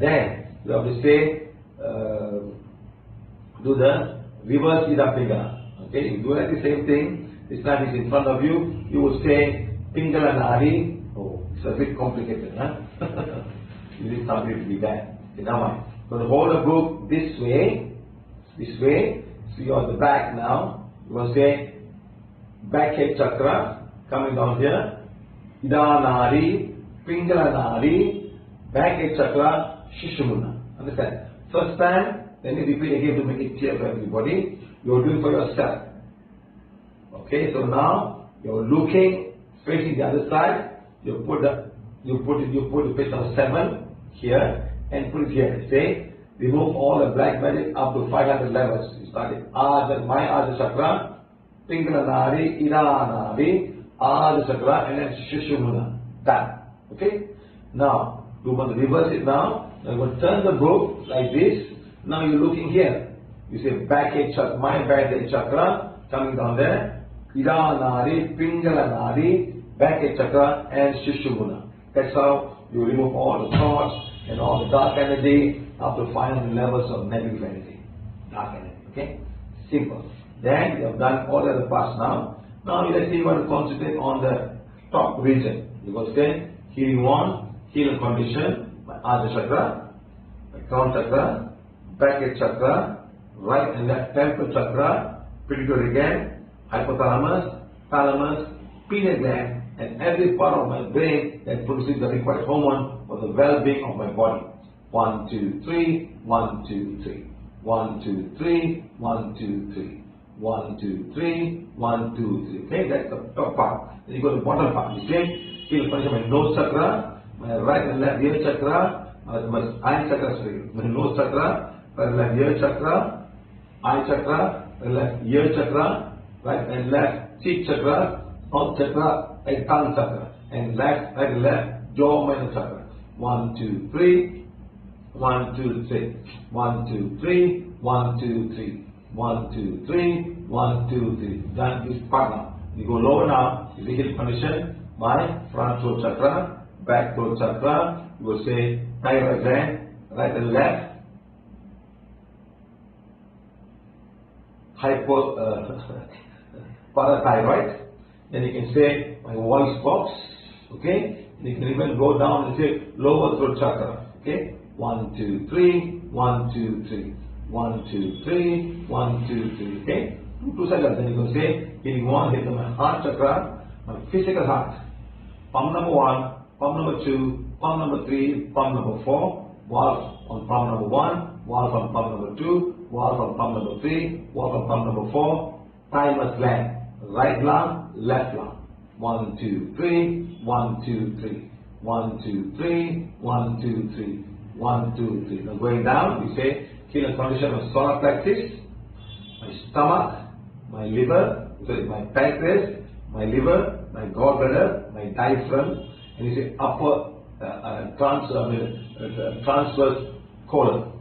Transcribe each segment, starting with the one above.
Then you have to say, uh, do the reverse Ida Pingala. Okay, you do the same thing. This time is in front of you. You will say Pingala Nari. Oh, it's a bit complicated, huh? you need something to be there. Okay, now mind. So hold the book this way, this way. So you're the back now. You will say back head chakra coming down here. Ida Nari, Pingala Nari, back head chakra, Shishumuna. Understand? First time, then you repeat again to make it clear for everybody. You're doing for yourself. Okay, so now you're looking facing the other side. You put the you put it you put the page number seven here and put it here. Say remove all the black magic up to 500 levels. You start it. Aja, my Aja chakra, Pingala Nari, Ida Nari, Aja chakra, and then Shishumuna. Done. Okay? Now, you want to reverse it now. You want to turn the book like this. Now you're looking here. You say back head chakra, my back head chakra coming down there. Ida Nari, Pingala Nari, back head chakra, and Shishumuna. That's how you remove all the thoughts and all the dark energy up to 500 levels of negative energy. Dark energy. Okay? Simple. Then you have done all the other parts now. Now let's say you want to concentrate on the top region. You will say healing one, healing condition, Ajna chakra, crown chakra, back head chakra, right and left temple chakra, pituitary gland, hypothalamus, thalamus, pineal gland, and every part of my brain that produces the required hormone for the well-being of my body. One, two, three, one, two, three. One, two, three, one, two, three. One, two, three, one, two, three. Okay, that's the top part. Then you go to the bottom part. You see, feel the my nose chakra, right and left ear chakra, uh, my eye chakra, sorry, my nose chakra, my left ear chakra, eye chakra, my left ear chakra, right and left cheek chakra, mouth chakra, and tongue chakra, and left and left jaw minor chakra. One, two, three. One, two, three. One, two, three. One, two, three. One, two, three. One, two, three. Done this part. You go lower now. You begin condition. My front throat chakra, back throat chakra. You will say thyroid gland, right and left. Hypo, uh, parathyroid. Then you can say my voice box. Okay. And you can even go down and say lower throat chakra. Okay. One, two, three. One, two, three. One, two, three. One, two, three. Okay. Two, seconds. Then you can say healing one, hit my heart chakra, my physical heart. Pump number one, pump number two, pump number three, pump number four. Valve on pump number one, valve on pump number two, valve on pump number three, valve on pump number four. Thymus gland, right lung, left lung. One, two, three, one, two, three. One, two, three, one, two, three. One, two, three. Now going down, we say healing condition of solar plexus, my stomach, my liver, sorry, my pancreas, my liver, my gallbladder, my diaphragm, and you say upper uh, uh, trans, uh, uh, transverse colon.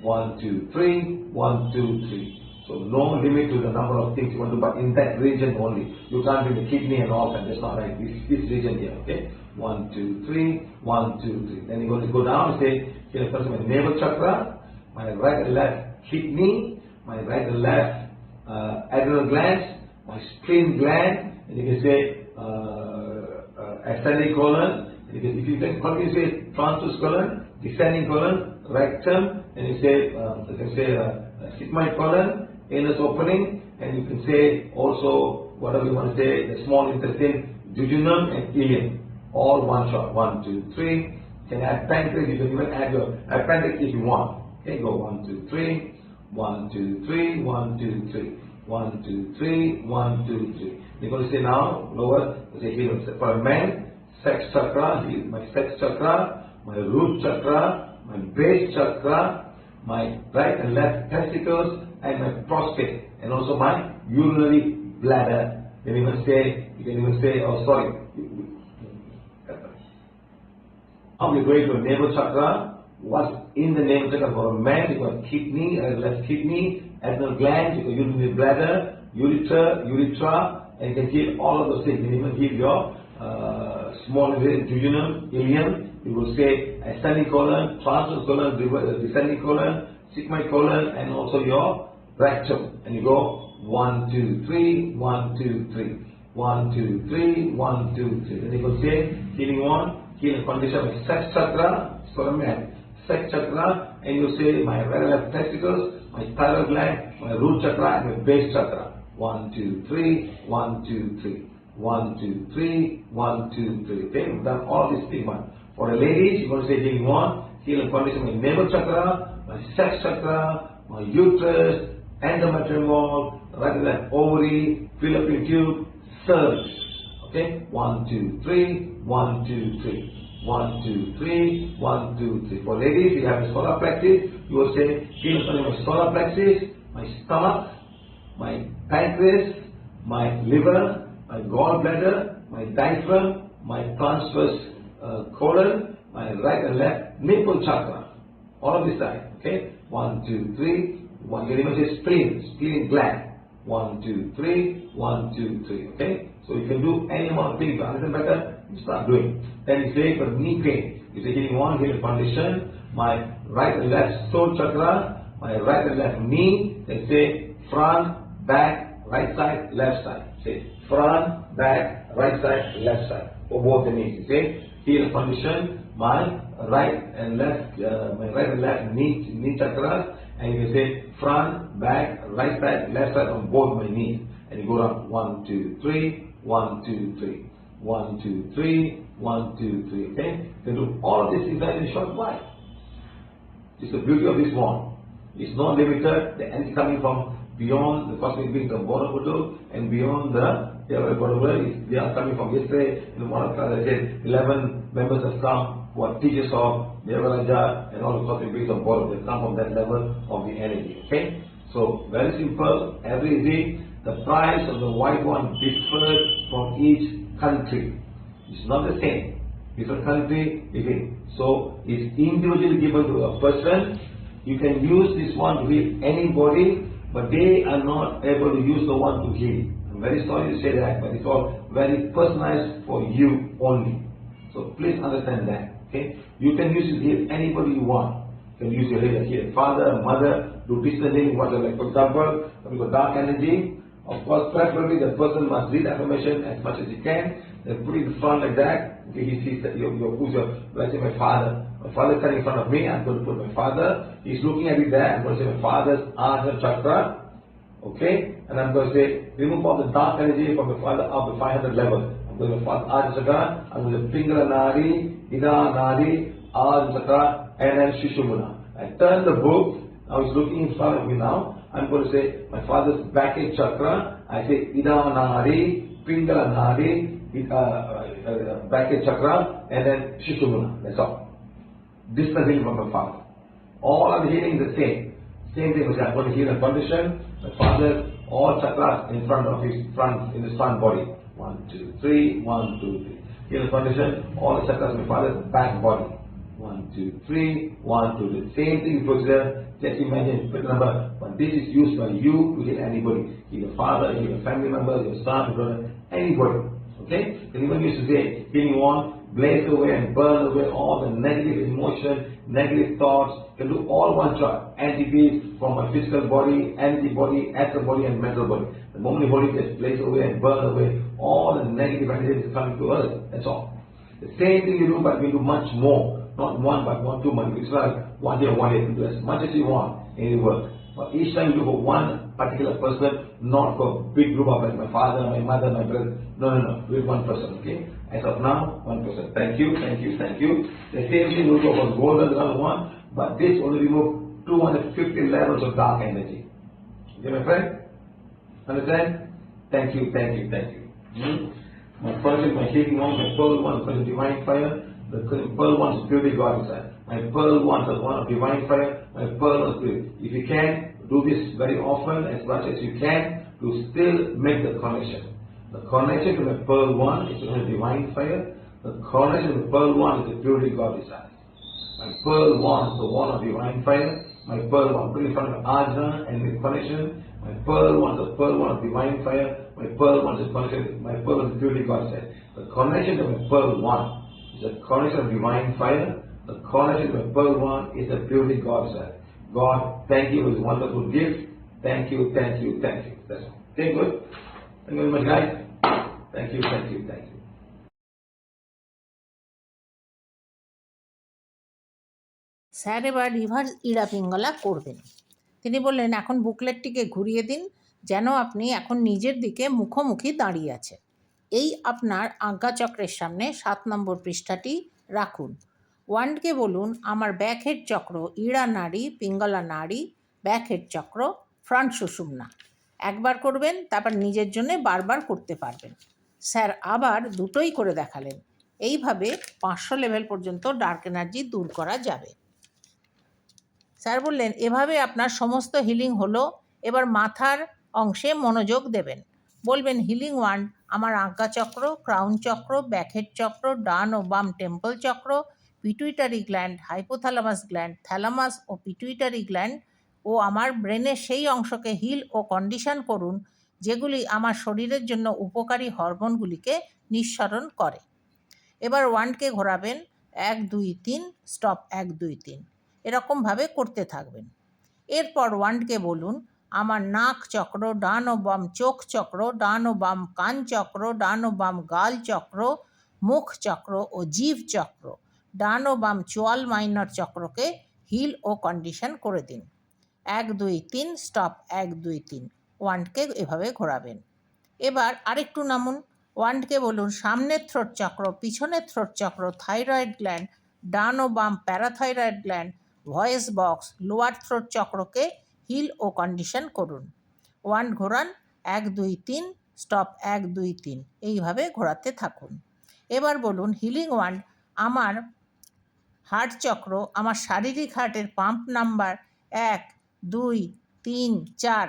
One, two, three, one, two, three. So no limit to the number of things you want to but in that region only. You can't do the kidney and all that. That's not right. This, this region here, okay? One, two, three, one, two, three. Then you're going to go down and say, here first my navel chakra, my right and left kidney, my right and left uh, adrenal glands, my spleen gland, and you can say uh, ascending colon. If you can, do you say transverse colon, descending colon, rectum, and you say, uh, you can say uh, sigmoid colon, anus opening, and you can say also whatever you want to say, the small intestine, jejunum and ileum, all one shot. One, two, three. You can add pancreas, you can even add your appendix if you want. Okay, go one, two, three, one, two, three, one, two, three, one, two, three, one, two, three. You're going to say now, lower, you say here, for a sex chakra, my sex chakra, my root chakra, my base chakra, my right and left testicles, and my prostate, and also my urinary bladder. You can even say, you can even say, oh sorry. We're going to navel chakra. What's in the navel chakra for a man? You got kidney, uh, left kidney, adrenal gland, you got urinary bladder, urethra, urethra, and you can heal all of those things. You can even heal your uh, small jejunum, ileum, you will say ascending colon, transverse colon, descending colon, sigmoid colon, and also your rectum. And you go one, two, three, one, two, three. One, two, three, one, two, three. Then you will say healing one, healing condition of sex chakra, man. Sex chakra, and you say my right testicles, my thyroid gland, my root chakra, and my base chakra. One, two, three, one, two, three. One, two, three, one, two, three. Okay, we've done all these things. One. For the ladies, you're going to say healing one, healing condition, my navel chakra, my sex chakra, my uterus, endometrium wall, right left ovary, fallopian tube, cervix. Okay? One, two, three, one, two, three. One, two, three, one, two, three. For ladies, you have the solar plexus. You will say, heal only my solar plexus, my stomach, my pancreas, my liver, my gallbladder, my diaphragm, my transverse uh, colon, my right and left nipple chakra. All of this side. Okay? One, two, three. One, you even say spleen, spleen gland. One, two, three, one, two, three. Okay? So you can do any amount of things. Understand better, you start doing. Then you say for knee pain. You say healing one, healing condition. My right and left soul chakra, my right and left knee. Then say front, back, right side, left side. Say front, back, right side, left side. For both the knees. You say heal condition, my right and left, uh, my right and left knee, knee chakras. And you can say front, back, right side, left side on both my knees. And you go down one, two, three, one, two, three. One, two, three, one, two, three. Okay? You can do all of this in a short while. It's the beauty of this one. It's not limited, the energy coming from beyond the cosmic beings of Borobudur and beyond the Theodore Borobudur. They are coming from yesterday in one of class I said 11 members have come who are teachers of Devaraja and all the cosmic beings of Borobudur. They come from that level of the energy. Okay? So very simple, every day the price of the white one differs from each country. It's not the same. Different country, different. So it's individually given to a person. You can use this one to heal anybody, but they are not able to use the one to heal. I'm very sorry to say that, but it's all very personalized for you only. So please understand that. Okay? You can use it heal anybody you want. You can use your healer here, father, mother, do distance healing, whatever. Like for example, when got dark energy, of course, preferably the person must read affirmation as much as he can. Then put it in front like that. Okay, he sees that your, your who's your, let's say my father. My father standing in front of me, I'm going to put my father. He's looking at me there. I'm going to say my father's Ajna chakra. Okay? And I'm going to say, remove all the dark energy from the father up to 500 level. I'm going to father Ajna chakra. I'm going to Pingala Nari, Ida Nari, Ajna chakra, and then Shishumuna. I turn the book. Now he's looking in front of me now. I'm going to say my father's back chakra. I say Ida Nari, Pingala Nari, uh, uh, backend chakra, and then Shishumuna. That's all. Distancing from my father. All are healing the same. Same thing which going to heal a condition. My father, all chakras in front of his front, in his front body. One, two, three, one, two, three. Heal a condition, all the chakras in my father's back body. One, two, three, one, two, three. Same thing procedure. Just imagine, put number, but this is used by you to heal anybody. Heal your father, heal your family member, your son, your brother, anybody. Okay? Even used to say, healing one, blaze away and burn away all the negative emotion, negative thoughts, can do all one shot. Entities from my physical body, antibody, astral body, and mental body. The moment you hold it, blaze away and burn away all the negative energies coming to us. That's all. The same thing you do, but we do much more. Not one, but one, two months. It's like one day, one day. You do as much as you want in the work. But each time you do for one particular person, not for big group of my father, my mother, my brother. No, no, no. It one person, okay? As of now, one person. Thank you, thank you, thank you. The same thing will go for and another one, but this only remove 250 levels of dark energy. Okay, my friend? Understand? Thank you, thank you, thank you. Hmm? My person, my healing one, my pearl one, my divine fire. The pearl one is purely God inside. My pearl one is one of divine fire. My pearl one is spirit. If you can, do this very often, as much as you can, to still make the connection. The connection to the pearl one is to the divine fire. The connection to the pearl one is the purely God inside. My pearl one is the one of divine fire. My pearl one, put in front of Ajna and the connection. My pearl one the pearl one of divine fire. My pearl one is the connection. My pearl one is purely God inside. The connection to my pearl one is a connection of divine fire. The cornice of pearl one is the purity God said. God, thank you for this wonderful gift. Thank you, thank you, thank you. That's all. Okay, good. Thank you very much, guys. Thank you, thank you, thank you. Sir এবার reverse Ida Pingala করবেন তিনি বললেন এখন বুকলেটটিকে ঘুরিয়ে দিন যেন আপনি এখন নিজের দিকে মুখোমুখি দাঁড়িয়ে আছেন এই আপনার আজ্ঞাচক্রের সামনে সাত নম্বর পৃষ্ঠাটি রাখুন ওয়ান্ডকে বলুন, আমার ব্যাকহেড চক্র, ইড়া নাড়ি পিঙ্গলা নাড়ি ব্যাকহেড চক্র ফ্রন্ট সুষুম্না। একবার করবেন, তারপর নিজের জন্য বারবার করতে পারবেন। স্যার, আবার দুটোই করে দেখালেন। এইভাবে পাঁচশো লেভেল পর্যন্ত ডার্ক এনার্জি দূর করা যাবে। স্যার বললেন, এভাবে আপনার সমস্ত হিলিং হলো, এবার মাথার অংশে মনোযোগ দেবেন। বলবেন হিলিং ওয়ান আমার আজ্ঞা চক্র ক্রাউন চক্র ব্যাকহেড চক্র, ডান ও বাম temple chakra pituitary gland hypothalamus gland thalamus ও পিটুইটারি গ্ল্যান্ড ও আমার ব্রেনের সেই অংশকে হিল ও কন্ডিশন করুন, যেগুলি আমার শরীরের জন্য উপকারী হরমোনগুলিকে নিঃসরণ করে। এবার ওয়ানকে ঘোরাবেন, এক, দুই, তিন স্টপ এক, দুই, তিন, এরকমভাবে করতে থাকবেন। এরপর ওয়ান্ডকে বলুন, আমার নাক চক্র ডান ও বাম চোখ চক্র ডান ও বাম কান চক্র ডান ও বাম গাল চক্র, মুখ চক্র ও জীব চক্র। ডান ও বাম চোয়াল মাইনর চক্রকে হিল ও কন্ডিশন করে দিন। এক, দুই, তিন, স্টপ, এক, দুই, তিন ওয়ান্ডকে এভাবে ঘোরাবেন। এবার আরেকটু নামুন। ওয়ান্ডকে বলুন, সামনের থ্রোট চক্র, পিছনের থ্রোট চক্র, থাইরয়েড গ্ল্যান্ড ডান ও বাম parathyroid gland, voice box, lower throat চক্রকে হিল ও কন্ডিশন করুন। ওয়ান ঘোরান, এক, দুই, তিন, স্টপ, এক, দুই, তিন, এইভাবে ঘোরাতে থাকুন। এবার বলুন, হিলিং ওয়ান, আমার হার্ট চক্র আমার শারীরিক হার্টের পাম্প নাম্বার এক, দুই, তিন, চার।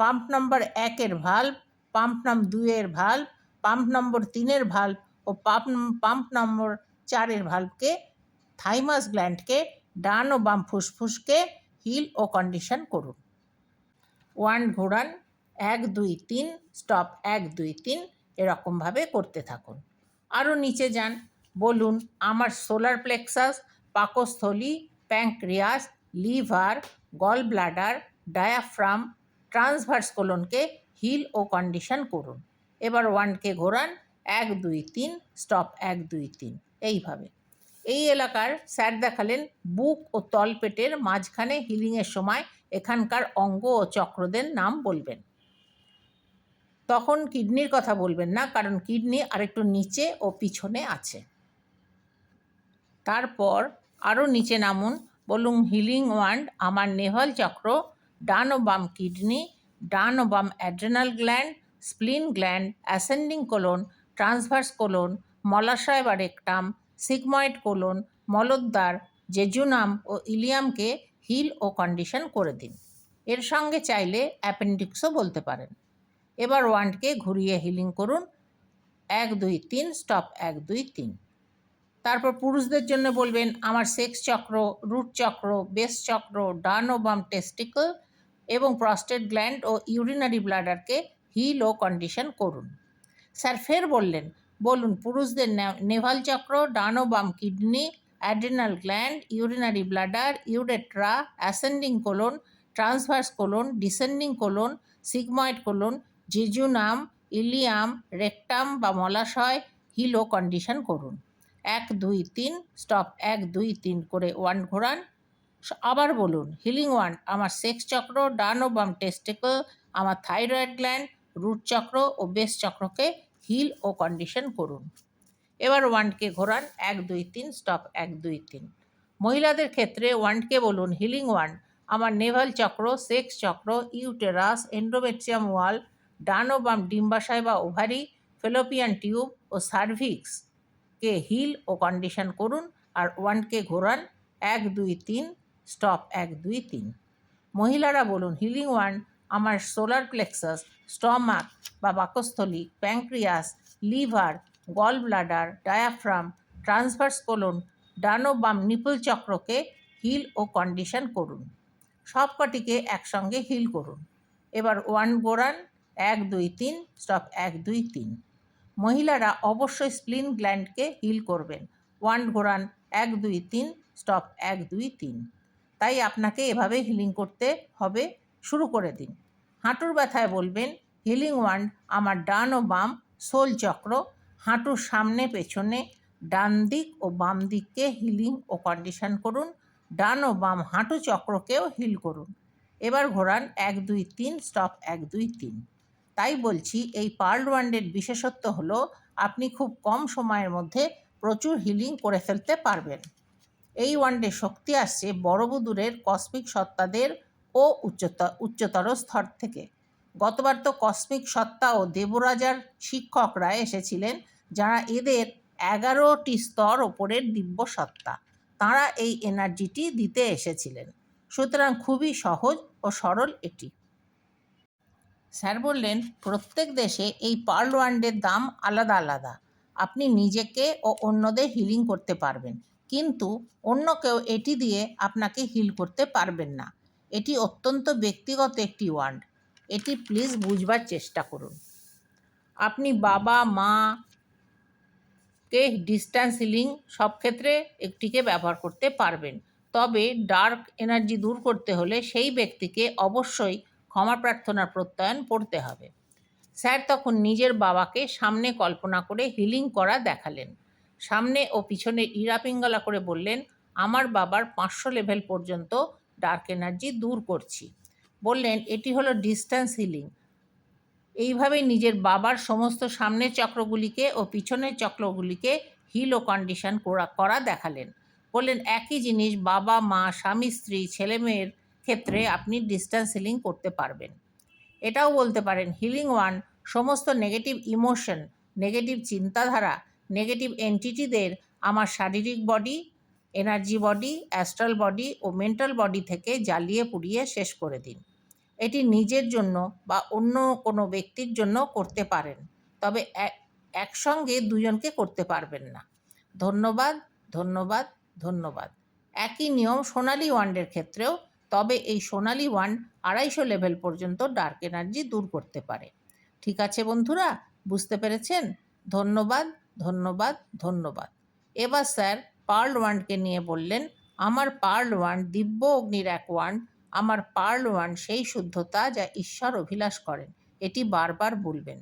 পাম্প নাম্বার একের ভাল্ব পাম্প নাম দুইয়ের ভাল্ব পাম্প নম্বর তিনের ভাল্ব ও পাম্প পাম্প নম্বর চারের ভাল্বকে থাইমাস গ্ল্যান্ডকে ডান ও বাম ফুসফুসকে হিল ও কন্ডিশন করুন। ওয়ান ঘোরান, এক, দুই, তিন স্টপ এক, দুই, তিন, এরকমভাবে করতে থাকুন। আরও নিচে যান। বলুন, আমার সোলার প্লেক্সাস, পাকস্থলী, pancreas, liver gall bladder diaphragm transverse কোলনকে heal ও কন্ডিশন করুন। এবার ওয়ানকে ঘোরান, এক, দুই, তিন, স্টপ, এক, দুই, তিন। এইভাবে। এই এলাকার স্যার দেখালেন বুক ও তলপেটের মাঝখানে হিলিংয়ের সময় এখানকার অঙ্গ ও চক্রদের নাম বলবেন। তখন কিডনির কথা বলবেন না, কারণ কিডনি আরেকটু নিচে ও পিছনে আছে। তারপর আরও নিচে নামুন, বলুন, হিলিং ওয়ান্ড, আমার নেভাল চক্র ডান ও বাম কিডনি ডান ও বাম adrenal gland, spleen gland, ascending colon, transverse colon, মলাশয় বা রেকটাম, সিগময়েড কোলন, মলদ্বার, জেজুনাম ও ইলিয়ামকে হিল ও কন্ডিশন করে দিন। এর সঙ্গে চাইলে অ্যাপেন্ডিক্সও বলতে পারেন। এবার ওয়ান্ডকে ঘুরিয়ে হিলিং করুন। এক, দুই, তিন, স্টপ, এক, দুই, তিন। তারপর পুরুষদের জন্য বলবেন, আমার সেক্স চক্র রুট চক্র বেস চক্র ডান ও বাম টেস্টিকল এবং প্রস্টেট গ্ল্যান্ড ও ইউরিনারি ব্লাডারকে হিল ও কন্ডিশন করুন। স্যার ফের বললেন, বলুন, পুরুষদের নেভাল চক্র ডান ও বাম kidney adrenal gland urinary bladder urethra ascending colon transverse colon descending colon sigmoid colon jejunum ileum rectum বা মলাশয় হিল কন্ডিশন করুন। এক, দুই, তিন স্টপ এক, দুই, তিন করে ওয়ান ঘোরান। আবার বলুন হিলিং ওয়ান আমার সেক্স চক্র, ডান ও বাম টেস্টিকল আমার থাইরয়েড গ্ল্যান্ড রুট চক্র ও বেস চক্রকে হিল ও কন্ডিশন করুন। এবার ওয়ান্ডকে ঘোরান, এক, দুই, তিন স্টপ এক, দুই, তিন। মহিলাদের ক্ষেত্রে ওয়ান্ডকে বলুন হিলিং ওয়ান আমার navel chakra sex chakra uterus endometrium wall ডান ও বাম ডিম্বাশয় বা ওভারি ফেলোপিয়ান টিউব ও সার্ভিক্স কে হিল ও কন্ডিশন করুন আর ওয়ানকে ঘোরান। এক, দুই, তিন, স্টপ, এক, দুই, তিন। মহিলারা বলুন, হিলিং ওয়ান, আমার সোলার প্লেক্সাস, স্টমাক বা পাকস্থলী pancreas liver, gall bladder, diaphragm, transverse colon ডানো বাম নিপল চক্রকে হিল ও কন্ডিশন করুন। সব কটিকে একসঙ্গে হিল করুন। এবার ওয়ান গোরান এক, দুই, তিন, স্টপ, এক, দুই, তিন। মহিলারা অবশ্যই স্প্লিন গ্ল্যান্ডকে হিল করবেন। ওয়ান্ড ঘোরান, এক, দুই, তিন, স্টপ, এক, দুই, তিন। তাই আপনাকে এভাবে হিলিং করতে হবে, শুরু করে দিন। হাঁটুর ব্যথায় বলবেন, হিলিং ওয়ান্ড আমার ডান ও বাম সোল চক্র, হাঁটুর সামনে, পেছনে, ডান দিক ও বাম দিককে হিলিং ও কন্ডিশন করুন, ডান ও বাম হাঁটু চক্রকেও হিল করুন। এবার ঘোরান, এক, দুই, তিন, স্টপ, এক, দুই, তিন। তাই বলছি এই পার্ল ওয়ান্ডের বিশেষত্ব হলো আপনি খুব কম সময়ের মধ্যে প্রচুর হিলিং করে ফেলতে পারবেন। এই ওয়ান্ডে শক্তি আসছে বড়বুদুরের কসমিক সত্তাদের ও উচ্চতর উচ্চতর স্তর থেকে। গতবার তো কসমিক সত্তা ও দেবরাজার শিক্ষকরা এসেছিলেন যারা এদের এগারোটি স্তর ওপরের দিব্য সত্তা। তাঁরা এই এনার্জিটি দিতে এসেছিলেন। সুতরাং খুবই সহজ ও সরল এটি। স্যার বললেন, প্রত্যেক দেশে এই পার্ল ওয়ান্ডের দাম আলাদা আলাদা। আপনি নিজেকে ও অন্যদের হিলিং করতে পারবেন। কিন্তু অন্য কেউ এটি দিয়ে আপনাকে হিল করতে পারবেন না। এটি অত্যন্ত ব্যক্তিগত একটি ওয়ান্ড এটি প্লিজ বুঝবার চেষ্টা করুন। আপনি বাবা, মা কে ডিস্ট্যান্স হিলিং সব ক্ষেত্রে একটিকে ব্যবহার করতে পারবেন। তবে ডার্ক এনার্জি দূর করতে হলে সেই ব্যক্তিকে অবশ্যই ক্ষমা প্রার্থনার প্রত্যয়ন পড়তে হবে। স্যার তখন নিজের বাবাকে সামনে কল্পনা করে হিলিং করা দেখালেন। সামনে ও পিছনে ইরাপিঙ্গলা করে বললেন, আমার বাবার পাঁচশো লেভেল পর্যন্ত ডার্ক এনার্জি দূর করছি। বললেন, এটি হলো ডিস্ট্যান্স হিলিং। এইভাবে নিজের বাবার সমস্ত সামনের চক্রগুলিকে ও পিছনের চক্রগুলিকে হিল ও কন্ডিশন করা দেখালেন। বললেন, একই জিনিস বাবা, মা, স্বামী, স্ত্রী ছেলে মেয়ের ক্ষেত্রে আপনি ডিস্ট্যান্স হিলিং করতে পারবেন। এটাও বলতে পারেন হিলিং ওয়ান সমস্ত নেগেটিভ ইমোশন নেগেটিভ চিন্তাধারা নেগেটিভ এন্টিটিদের আমার শারীরিক body energy body astral body ও মেন্টাল বডি থেকে জ্বালিয়ে পুড়িয়ে শেষ করে দিন। এটি নিজের জন্য বা অন্য কোনো ব্যক্তির জন্য করতে পারেন, তবে একসঙ্গে দুজনকে করতে পারবেন না। ধন্যবাদ ধন্যবাদ ধন্যবাদ। একই নিয়ম সোনালি ওয়ান্ডের ক্ষেত্রেও তবে এই সোনালি ওয়ান আড়াইশো লেভেল পর্যন্ত ডার্ক এনার্জি দূর করতে পারে। ঠিক আছে বন্ধুরা, বুঝতে পেরেছেন? ধন্যবাদ ধন্যবাদ ধন্যবাদ। এবার স্যার পার্ল ওয়ান্ডকে নিয়ে বললেন, আমার পার্ল ওয়ান্ড দিব্য অগ্নির এক ওয়ান্ড আমার পার্ল ওয়ান সেই শুদ্ধতা যা ঈশ্বর অভিলাষ করেন, এটি বারবার বলবেন।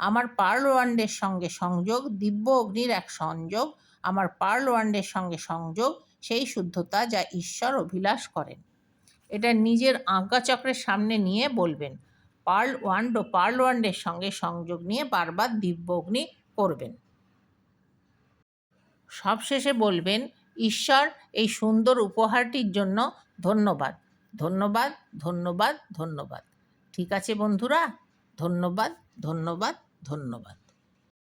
আমার পার্ল ওয়ান্ডের সঙ্গে সংযোগ, দিব্য অগ্নির এক সংযোগ, আমার পার্ল ওয়ান্ডের সঙ্গে সংযোগ সেই শুদ্ধতা যা ঈশ্বর অভিলাষ করেন। এটা নিজের আজ্ঞাচক্রের সামনে নিয়ে বলবেন। পার্ল ওয়ান্ড ও পার্ল ওয়ান্ডের সঙ্গে সংযোগ নিয়ে বারবার দিব্য অগ্নি করবেন। সবশেষে বলবেন, ঈশ্বর, এই সুন্দর উপহারটির জন্য ধন্যবাদ। ধন্যবাদ ধন্যবাদ ধন্যবাদ। ঠিক আছে বন্ধুরা? ধন্যবাদ ধন্যবাদ ধন্যবাদ।